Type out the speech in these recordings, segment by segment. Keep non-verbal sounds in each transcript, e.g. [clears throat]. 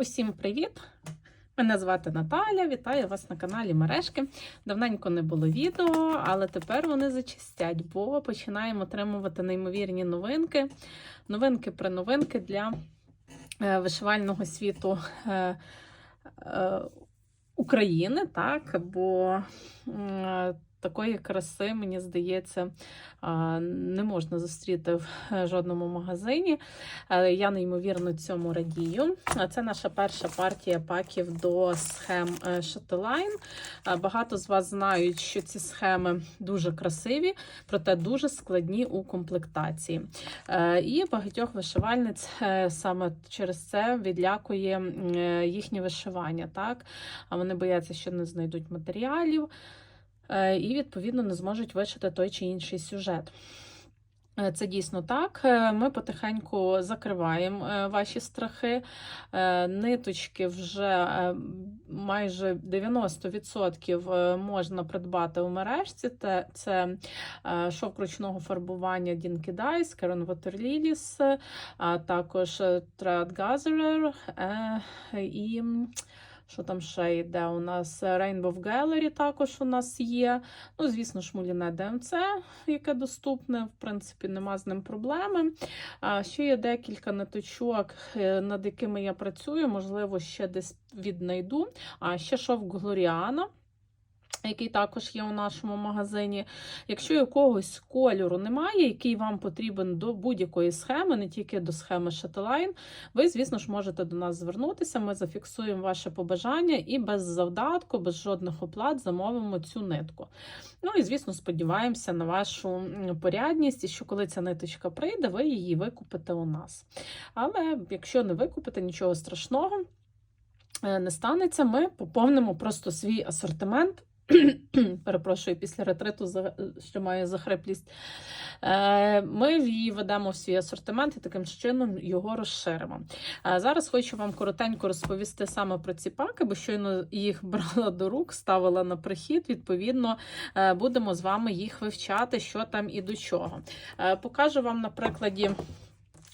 Усім привіт! Мене звати Наталя, вітаю вас на каналі Мережки. Давненько не було відео, але тепер вони зачистять, бо починаємо отримувати неймовірні новинки. Новинки при новинки для е, вишивального світу е, е, України, так, бо такої краси, мені здається, не можна зустріти в е, жодному магазині. Я неймовірно цьому радію. Це наша перша партія паків до схем Shutterline. Е, Багато з вас знають, що ці схеми дуже красиві, проте дуже складні у комплектації. Е, І багатьох вишивальниць саме через це відлякує їхнє вишивання. Так? Вони бояться, що не знайдуть матеріалів і, відповідно, не зможуть вишити той чи інший сюжет. Е, Це дійсно так. Е, Ми потихеньку закриваємо е, ваші страхи. Е, Ниточки вже е, майже 90% е, можна придбати у мережці. Це е, шовк ручного фарбування Dinky Dice, Karen Waterlilies, а також е, Thread Gatherer е, і що там ще йде у нас? Rainbow Gallery також у нас є. Ну, звісно ж, Муліне ДМЦ, яке доступне, в принципі, нема з ним проблеми. А ще є декілька ниточок, е, над якими я працюю, можливо, ще десь віднайду. А ще шов Глоріана. Який також є у нашому магазині. Якщо якогось кольору немає, який вам потрібен до будь-якої схеми, не тільки до схеми Shutterline, ви, звісно ж, можете до нас звернутися. Ми зафіксуємо ваше побажання і без завдатку, без жодних оплат замовимо цю нитку. Ну і, звісно, сподіваємося на вашу порядність, і що коли ця ниточка прийде, ви її викупите у нас. Але якщо не викупите, нічого страшного е, не станеться. Ми поповнимо просто свій асортимент. [clears throat] Перепрошую, після ретриту що має захриплість. Е, Ми її ведемо в свій асортимент і таким чином його розширимо. Е, Зараз хочу вам коротенько розповісти саме про ці паки, бо щойно їх [laughs] брала до рук, ставила на прихід. Відповідно, е, будемо з вами їх вивчати, що там і до чого. Покажу вам на прикладі.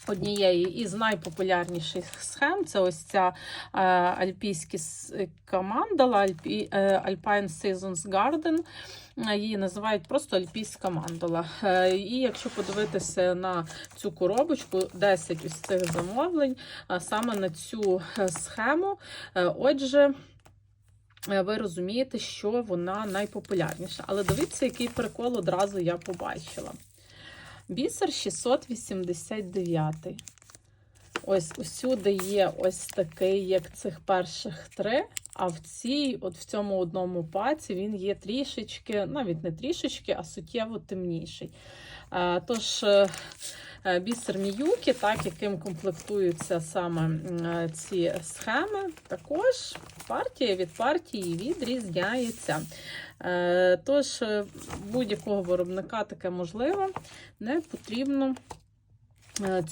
Однієї із найпопулярніших схем це ось ця е, альпійська мандала, Альпі, е, Alpine Seasons Garden. Е, Її називають просто альпійська мандала. Е, І якщо подивитися на цю коробочку, 10 ось цих замовлень а саме на цю е, схему. Е, Отже, е, ви розумієте, що вона найпопулярніша. Але дивіться, який прикол одразу я побачила. Бісер 689. Ось усюди є ось такий, як цих перших три. А в цій, от в цьому одному паці, він є трішечки, навіть не трішечки, а суттєво темніший. Е, Тож, е, е, бісер Міюкі, так, яким комплектуються саме ці схеми, також партія від партії відрізняється. Е, Тож, е, будь-якого виробника таке можливо, не потрібно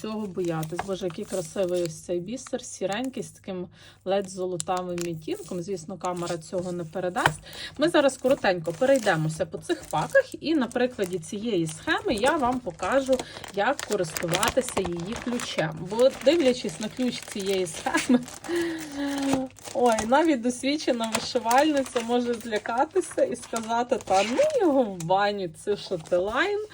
цього боятись. Боже, який красивий ось цей бісер, сіренький з таким ледь золотавим відтінком. Звісно, камера цього не передасть. Ми зараз коротенько перейдемося по цих паках, і на прикладі цієї схеми я вам покажу, як користуватися її ключем. Бо дивлячись на ключ цієї схеми, [laughs] ой, навіть досвідчена вишивальниця може злякатися і сказати, та ну його в баню, це шотилайн.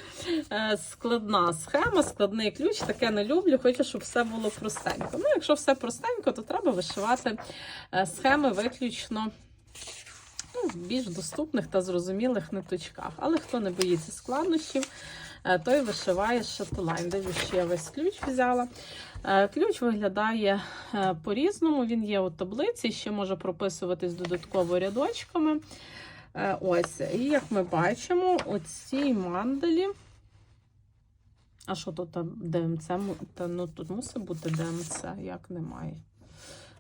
Е, Складна схема, складний ключ, таке не люблю, хочу, щоб все було простенько. Ну, якщо все простенько, то треба вишивати е, схеми виключно ну, в більш доступних та зрозумілих ниточках. Але хто не боїться складнощів, е, той вишиває шатолайн. Дивлюсь, що я весь ключ взяла. Е, Ключ виглядає по-різному. Він є у таблиці, ще може прописуватись додатково рядочками. Ось, і як ми бачимо, у цій мандалі. А що тут ДМЦ? Та, ну, тут мусить бути ДМЦ, як немає.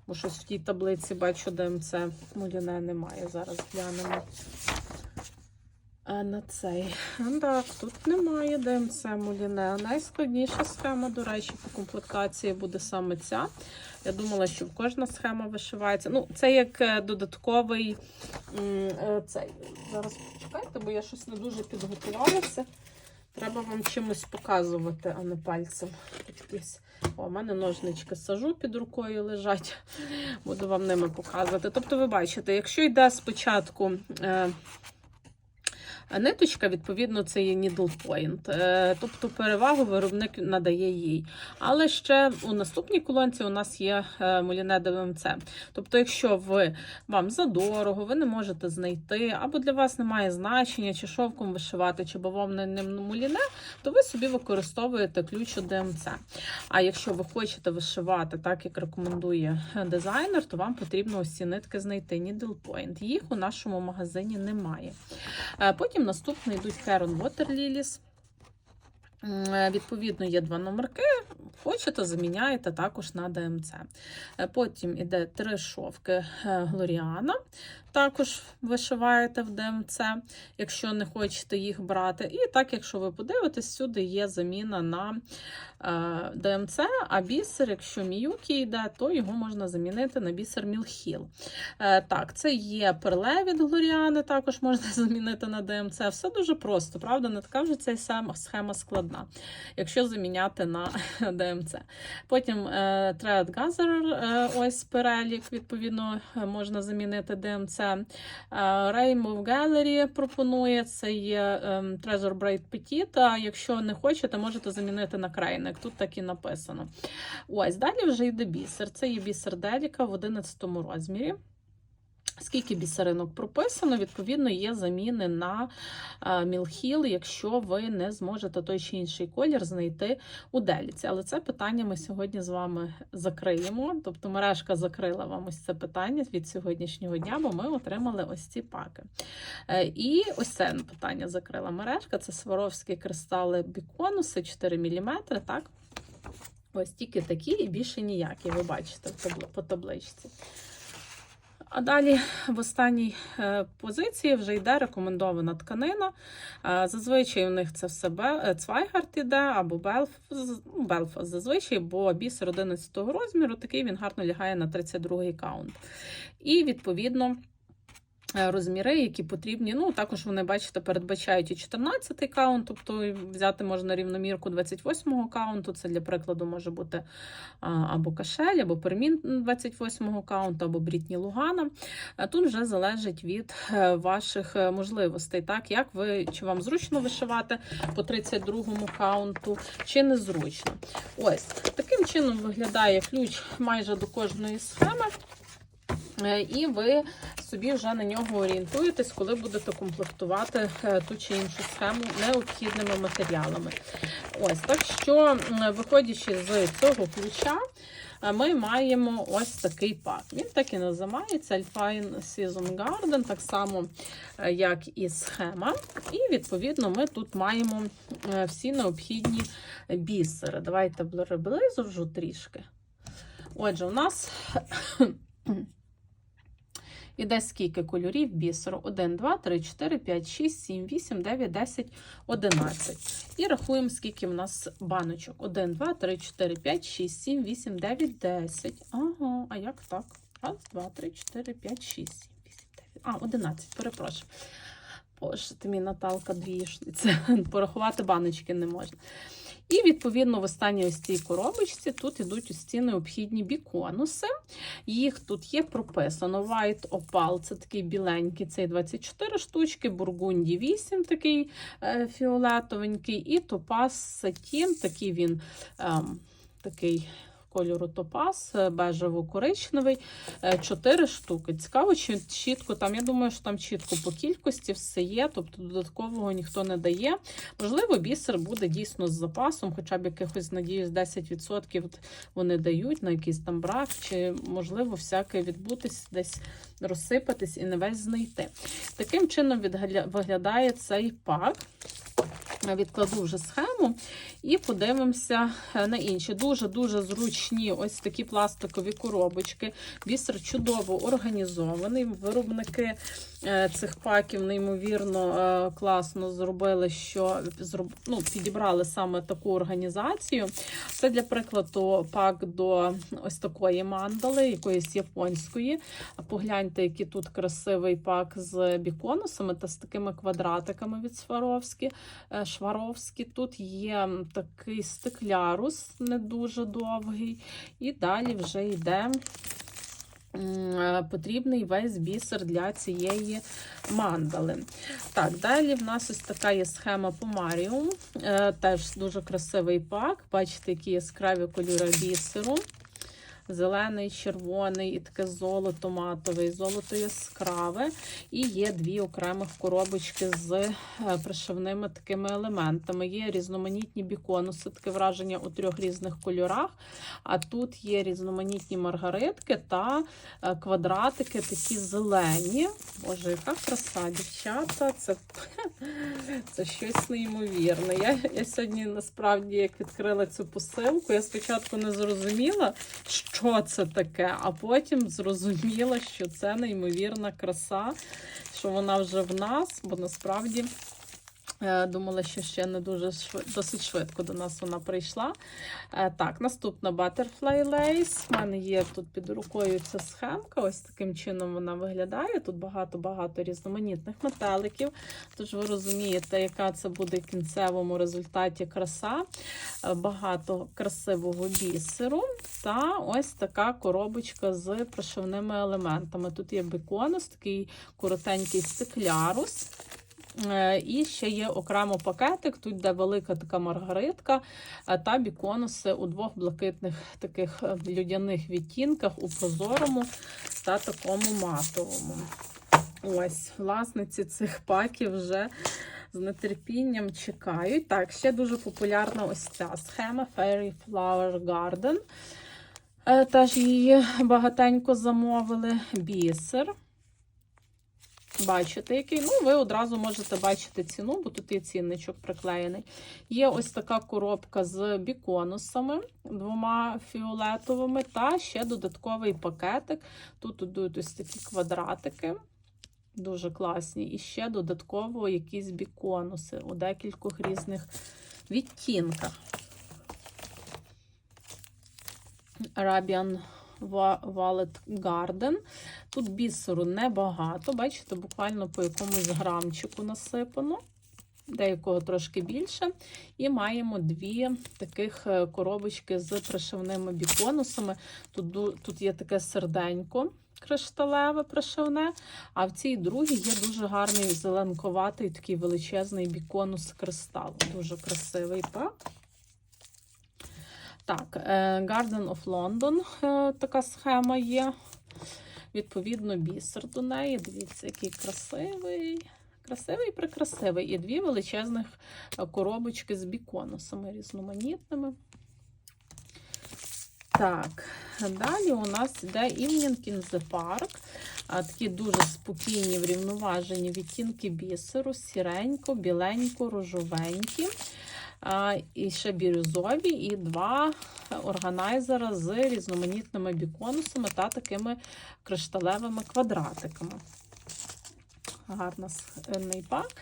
Бо щось в тій таблиці бачу ДМЦ муляне немає. Зараз глянемо. А на цей. Так, тут немає ДМЦ муліне. Найскладніша схема, до речі, по комплектації буде саме ця. Я думала, що кожна схема вишивається. Ну, це як е, додатковий е, цей. Зараз почекайте, бо я щось не дуже підготувалася. Треба вам чимось показувати, а не пальцем. О, у мене ножнички сажу під рукою лежать. Буду вам ними показувати. Тобто, ви бачите, якщо йде спочатку. Е, Ниточка, відповідно, це є needle point, Е, тобто перевагу виробник надає їй. Але ще у наступній колонці у нас є е, муліне ДВМЦ. Тобто, якщо ви вам задорого, ви не можете знайти, або для вас немає значення, чи шовком вишивати, чи бавовняним муліне, то ви собі використовуєте ключ у ДМЦ. А якщо ви хочете вишивати так, як рекомендує дизайнер, то вам потрібно ось ці нитки знайти needle point. Їх у нашому магазині немає. Е, Потім наступний йдуть Heron Water Lilies. Е, Відповідно, є два номерки. Хочете, заміняєте також на ДМЦ. Е, Потім іде три шовки е, Глоріана. Також вишиваєте в ДМЦ, якщо не хочете їх брати. І так, якщо ви подивитесь, всюди є заміна на е, ДМЦ, а бісер, якщо міюкі йде, то його можна замінити на бісер Мілхіл. Е, Так, це є перле від Глоріани, також можна [laughs] замінити на ДМЦ. Все дуже просто, правда? Не така вже ця схема складна, якщо заміняти на [laughs] ДМЦ. Потім е, Thread Gather, е, ось перелік, відповідно, е, можна замінити ДМЦ. Е, Rainbow Gallery пропонує, це є ем, Treasure Braid Petit, а якщо не хочете, можете замінити на крайник. Тут так і написано. Ось, далі вже йде бісер. Це є бісер Деліка в 11 розмірі. Скільки бісеринок прописано, відповідно, є заміни на е, мілхіл, якщо ви не зможете той чи інший колір знайти у деліці. Але це питання ми сьогодні з вами закриємо. Тобто мережка закрила вам ось це питання від сьогоднішнього дня, бо ми отримали ось ці паки. Е, І ось це питання закрила мережка. Це сваровські кристали біконуси 4 мм. Так? Ось тільки такі і більше ніякі, ви бачите по табличці. А далі в останній е, позиції вже йде рекомендована тканина. Е, Зазвичай у них це все е, Цвайгард іде або Белф, ну, Белфас зазвичай, бо бісер 11 розміру, такий він гарно лягає на 32 каунт. І відповідно. Е, Розміри, які потрібні. Ну, також вони, бачите, передбачають і 14 каунт, тобто взяти можна рівномірку 28-го каунту. Це для прикладу може бути або кашель, або пермін 28-го каунту, або брітні Лугана. Тут вже залежить від е, ваших е, можливостей, так як ви чи вам зручно вишивати по 32-му каунту, чи незручно. Ось таким чином виглядає ключ майже до кожної схеми. Е, І ви собі вже на нього орієнтуєтесь, коли будете комплектувати е, ту чи іншу схему необхідними матеріалами. Ось так що, виходячи з цього ключа, е, ми маємо ось такий пак. Він так і називається Alpine Season Garden, так само, як і схема. І, відповідно, ми тут маємо всі необхідні бісери. Давайте приблизу трішки. Отже, у нас Іде скільки кольорів бісеру? 1, 2, 3, 4, 5, 6, 7, 8, 9, 10, 11. І рахуємо, скільки в нас баночок. 1, 2, 3, 4, 5, 6, 7, 8, 9, 10. Ага, а як так? Раз, два, три, 4, 5, 6, 7, 8, 9. А, 11, перепрошую. Боже, ти мій Наталка двієшниця. [laughs] Порахувати баночки не можна. І, відповідно, в останній ось цій коробочці тут ідуть ось ці необхідні біконуси. Їх тут є прописано. White Opal, це такий біленький, цей 24 штучки, Бургунді 8, такий е, фіолетовенький, і Topaz Satin, такий він ем, такий кольору топаз, е, бежево-коричневий, 4 штуки. Цікаво, чи чітко там, я думаю, що там чітко по кількості все є, тобто додаткового ніхто не дає. Можливо, бісер буде дійсно з запасом, хоча б якихось, надіюсь, 10% вони дають на якийсь там брак, чи можливо всяке відбутись, десь розсипатись і не весь знайти. Таким чином виглядає цей пак. Відкладу вже схему. і подивимося е, на інші. Дуже-дуже зручні ось такі пластикові коробочки. Бісер чудово організований. Виробники е, цих паків неймовірно е, класно зробили, що ну, підібрали саме таку організацію. Це для прикладу пак до ось такої мандали, якоїсь японської. Погляньте, який тут красивий пак з біконусами та з такими квадратиками від Сваровські. Шваровські. Тут є такий стеклярус, не дуже довгий. І далі вже йде е, потрібний весь бісер для цієї мандали. Так, далі в нас ось така є схема Помаріум. Е, Теж дуже красивий пак. Бачите, які яскраві кольори бісеру. Зелений, червоний і таке золото матовий, золото яскраве. І є дві окремих коробочки з е, пришивними такими елементами. Є різноманітні біконуси, таке враження у трьох різних кольорах. А тут є різноманітні маргаритки та е, квадратики такі зелені. Боже, яка краса, дівчата! Це, [laughs] це щось неймовірне. Я, я сьогодні насправді як відкрила цю посилку, я спочатку не зрозуміла, що це таке, а потім зрозуміла, що це неймовірна краса, що вона вже в нас, бо насправді. Е, Думала, що ще не дуже швид- досить швидко до нас вона прийшла. Е, Так, наступна Butterfly Lace. У мене є тут під рукою ця схемка. Ось таким чином вона виглядає. Тут багато-багато різноманітних метеликів. Тож ви розумієте, яка це буде в кінцевому результаті краса. Е, Багато красивого бісеру. Та ось така коробочка з прошивними елементами. Тут є беконус, такий коротенький стеклярус. Е, І ще є окремо пакетик, тут де велика така маргаритка е, та біконуси у двох блакитних таких е, людяних відтінках у прозорому та такому матовому. Ось, власниці цих паків вже з нетерпінням чекають. Так, ще дуже популярна ось ця схема Fairy Flower Garden. Теж її багатенько замовили. Бісер. Бачите, який. Ну, ви одразу можете бачити ціну, бо тут є цінничок приклеєний. Є ось така коробка з біконусами, двома фіолетовими, та ще додатковий пакетик. Тут ідуть ось такі квадратики. Дуже класні. І ще додатково якісь біконуси у декількох різних відтінках. Arabian Wallet Garden. Тут бісеру небагато, бачите, буквально по якомусь грамчику насипано, деякого трошки більше. І маємо дві таких е, коробочки з пришивними біконусами. Тут, тут є таке серденько кришталеве пришивне, а в цій другій є дуже гарний зеленковатий такий величезний біконус кристал. Дуже красивий пак. Так, е, Garden of London е, така схема є. Відповідно, бісер до неї. Дивіться, який красивий. Красивий, прикрасивий. І дві величезних е, коробочки з біконусами різноманітними. Так, далі у нас йде Evening in the Park. Такі дуже спокійні, врівноважені відтінки бісеру, сіренько, біленько, рожовенькі. І ще бірюзові, і два органайзера з різноманітними біконусами та такими кришталевими квадратиками. Гарна пак.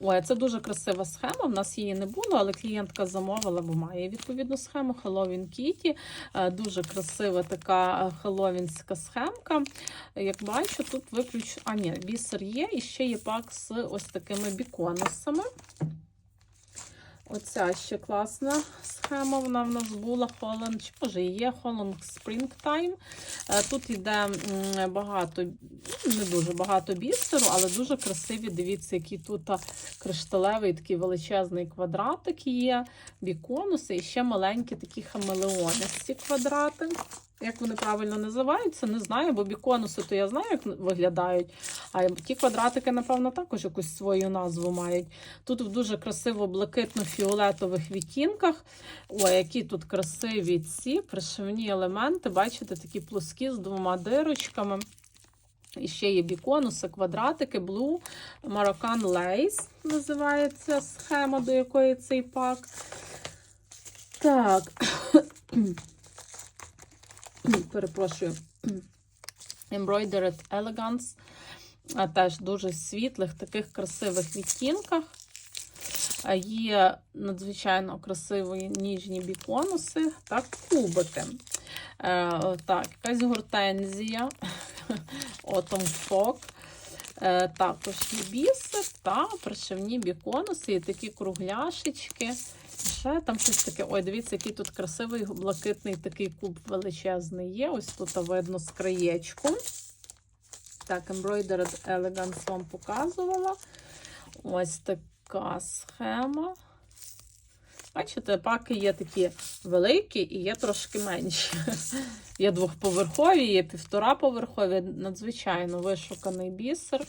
Ой, це дуже красива схема. В нас її не було, але клієнтка замовила, бо має відповідну схему Halloween Kitty. Е, Дуже красива така хеллоуінська схемка. Як бачу, тут виключ... А, ні, бісер є, і ще є пак з ось такими біконусами. Оця ще класна схема. Вона в нас була Holland, чи може є Holland Springtime. Е, Тут йде багато, ну, не дуже багато бісеру, але дуже красиві. Дивіться, який тут кришталевий такий величезний квадратик є, біконуси і ще маленькі такі хамелеонисті квадрати. Як вони правильно називаються, не знаю, бо біконуси, то я знаю, як виглядають. А ті квадратики, напевно, також якусь свою назву мають. Тут в дуже красиво блакитно-фіолетових відтінках. Ой, які тут красиві ці пришивні елементи. Бачите, такі плоскі з двома дирочками. І ще є біконуси, квадратики, Blue Moroccan Lace називається схема, до якої цей пак. Так. Перепрошую. [clears throat] Embroidered Elegance. А теж дуже світлих, таких красивих відтінках. Є надзвичайно красиві ніжні біконуси та кубики. Е, так, якась гортензія, [laughs] Autumn Fog. Е, також є бісер та пришивні біконуси і такі кругляшечки. Ще там щось таке. Ой, дивіться, який тут красивий блакитний такий куб величезний є. Ось тут видно з краєчком. Так, Embroidered Elegance вам показувала. Ось така схема. Бачите, паки є такі великі і є трошки менші. [laughs] Є двохповерхові, є півтораповерхові, надзвичайно вишуканий бісер.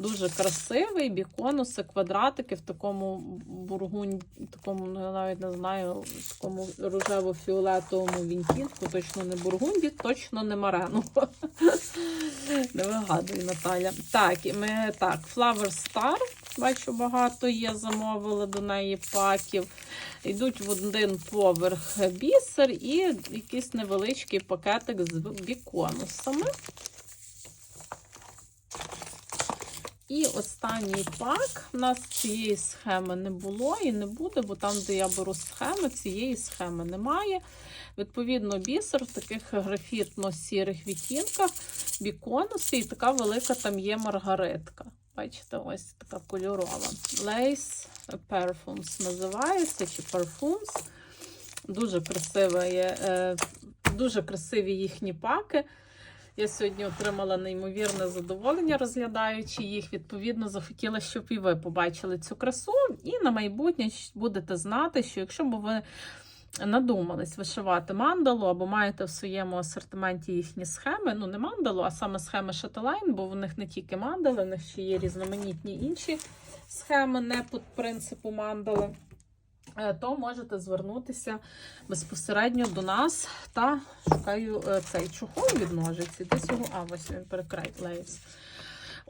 Дуже красивий, біконуси, квадратики в такому бургунь, такому, ну, я навіть не знаю, такому рожево-фіолетовому відтінку. Точно не бургунді, точно не марену. [laughs] Не вигадуй, Наталя. Так, ми так, Flower Star. Бачу, багато є, замовили до неї паків. Йдуть в один поверх бісер і якийсь невеличкий пакетик з біконусами. І останній пак. У нас цієї схеми не було і не буде, бо там, де я беру схеми, цієї схеми немає. Відповідно, бісер в таких графітно-сірих відтінках, біконуси, і така велика там є маргаритка. Бачите, ось така кольорова. Lace Perfumes називається, чи Parfums. Дуже красиві, е, дуже красиві їхні паки. Я сьогодні отримала неймовірне задоволення, розглядаючи їх. Відповідно, захотіла, щоб і ви побачили цю красу. І на майбутнє будете знати, що якщо б ви надумались вишивати мандалу або маєте в своєму асортименті їхні схеми, ну не мандалу, а саме схеми Шателайн, бо в них не тільки мандали, в них ще є різноманітні інші схеми, не по принципу мандали. Е, То можете звернутися безпосередньо до нас та шукаю е, цей чохол від ножиці. Десь його, а ось він перекрай.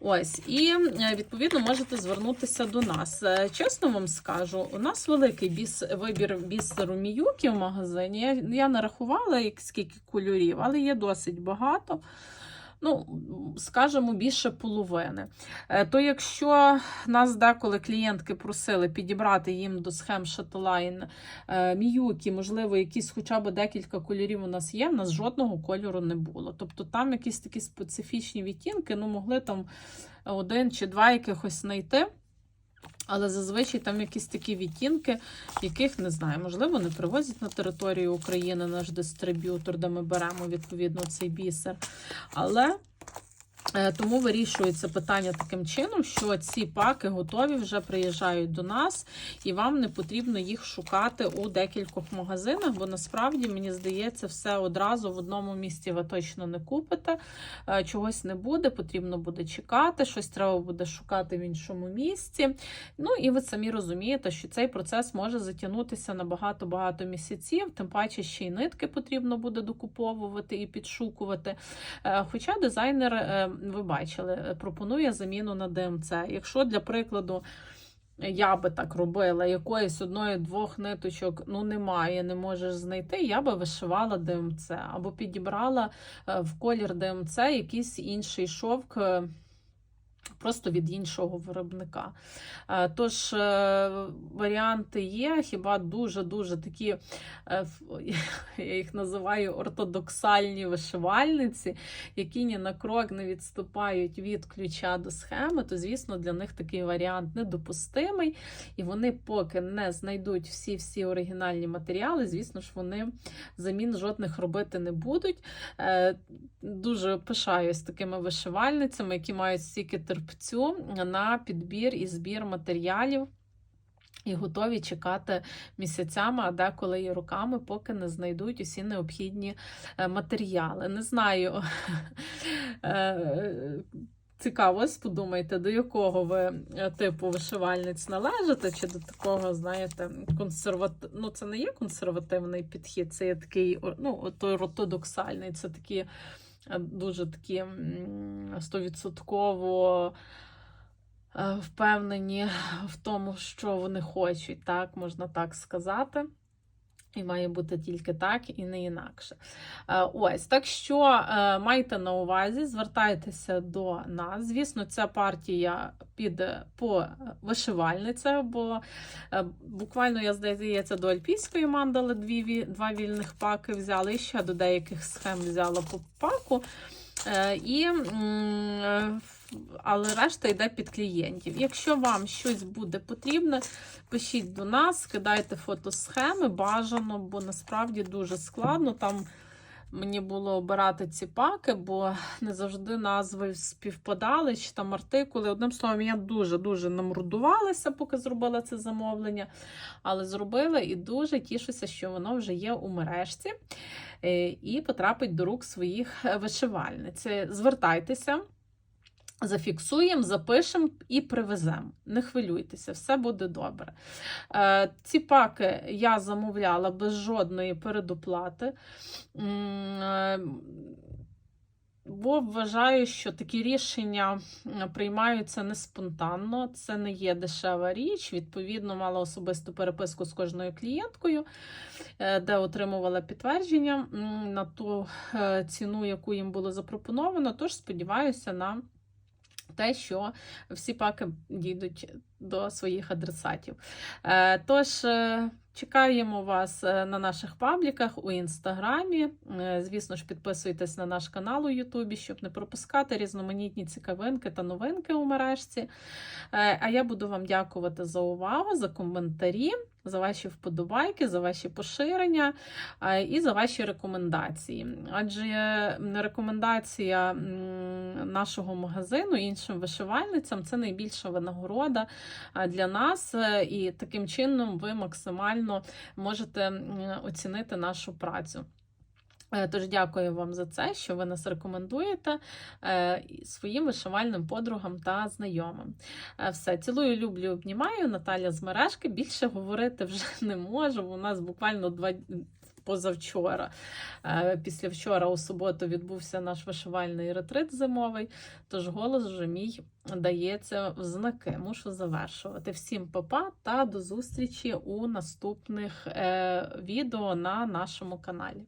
Ось, і е, відповідно можете звернутися до нас. Чесно вам скажу, у нас великий біс, вибір бісеру Міюкі в магазині. Я, я не рахувала, скільки кольорів, але є досить багато. Ну, скажімо, більше половини. Е, То якщо нас деколи клієнтки просили підібрати їм до схем Shutterline е, Міюкі, можливо, якісь хоча б декілька кольорів у нас є, в нас жодного кольору не було. Тобто там якісь такі специфічні відтінки, ну могли там один чи два якихось знайти. Але зазвичай там якісь такі відтінки, яких не знаю, можливо, не привозять на територію України наш дистриб'ютор, де ми беремо відповідно цей бісер. Але тому вирішується питання таким чином, що ці паки готові вже приїжджають до нас, і вам не потрібно їх шукати у декількох магазинах, бо насправді мені здається, все одразу в одному місці ви точно не купите. Е, Чогось не буде, потрібно буде чекати, щось треба буде шукати в іншому місці. Ну і ви самі розумієте, що цей процес може затягнутися на багато-багато місяців, тим паче ще й нитки потрібно буде докуповувати і підшукувати. Е, Хоча дизайнер, е, ви бачили, е, пропонує заміну на ДМЦ. Якщо для прикладу. Я би так робила, якоїсь одної-двох ниточок ну немає, не можеш знайти. Я би вишивала ДМЦ або підібрала е, в колір ДМЦ якийсь інший шовк. Просто від іншого виробника. Е, Тож, е, варіанти є, хіба дуже-дуже такі, е, [laughs] я їх називаю ортодоксальні вишивальниці, які ні на крок не відступають від ключа до схеми, то, звісно, для них такий варіант недопустимий. І вони поки не знайдуть всі-всі оригінальні матеріали, звісно ж, вони замін жодних робити не будуть. Дуже пишаюсь такими вишивальницями, які мають стільки терпцю на підбір і збір матеріалів. І готові чекати місяцями, а деколи і роками, поки не знайдуть усі необхідні е, матеріали. Не знаю. [laughs] Е, Цікаво, подумайте, до якого ви е, типу вишивальниць належите, чи до такого, знаєте, консервати... ну це не є консервативний підхід, це є такий ну, ортодоксальний, це такі дуже такі стовідсотково е, впевнені в тому, що вони хочуть, так, можна так сказати. І має бути тільки так і не інакше. Е, Ось так що е, майте на увазі, звертайтеся до нас. Звісно, ця партія піде по вишивальницях, бо е, буквально я здається до альпійської мандали дві два вільних паки взяла, і ще до деяких схем взяла по паку. І, але решта йде під клієнтів. Якщо вам щось буде потрібне, пишіть до нас, кидайте фотосхеми, бажано, бо насправді дуже складно. Там мені було обирати ці паки, бо не завжди назви співпадали, чи там артикули. Одним словом, я дуже-дуже намрудувалася, поки зробила це замовлення. Але зробила і дуже тішуся, що воно вже є у мережці е, і потрапить до рук своїх е, вишивальниць. Звертайтеся. Зафіксуємо, запишемо і привеземо. Не хвилюйтеся, все буде добре. Е, ці паки я замовляла без жодної передоплати. Е, Бо вважаю, що такі рішення приймаються не спонтанно, це не є дешева річ. Відповідно, мала особисту переписку з кожною клієнткою, е, де отримувала підтвердження на ту ціну, яку їм було запропоновано. Тож сподіваюся на те, що всі паки дійдуть до своїх адресатів. Е, Тож, е, чекаємо вас е, на наших пабліках у інстаграмі. Звісно ж, підписуйтесь на наш канал у Ютубі, щоб не пропускати різноманітні цікавинки та новинки у мережці. А я буду вам дякувати за увагу, за коментарі, за ваші вподобайки, за ваші поширення і за ваші рекомендації. Адже рекомендація нашого магазину іншим вишивальницям це найбільша винагорода для нас, е, і таким чином ви максимально можете оцінити нашу працю. Е, Тож дякую вам за це, що ви нас рекомендуєте е, своїм вишивальним подругам та знайомим. Е, Все, цілую, люблю, обнімаю. Наталя з мережки. Більше говорити вже [laughs] не можу. У нас буквально два позавчора. Після вчора у суботу відбувся наш вишивальний ретрит зимовий. Тож голос вже мій дається в знаки. Мушу завершувати. Всім папа та до зустрічі у наступних відео на нашому каналі.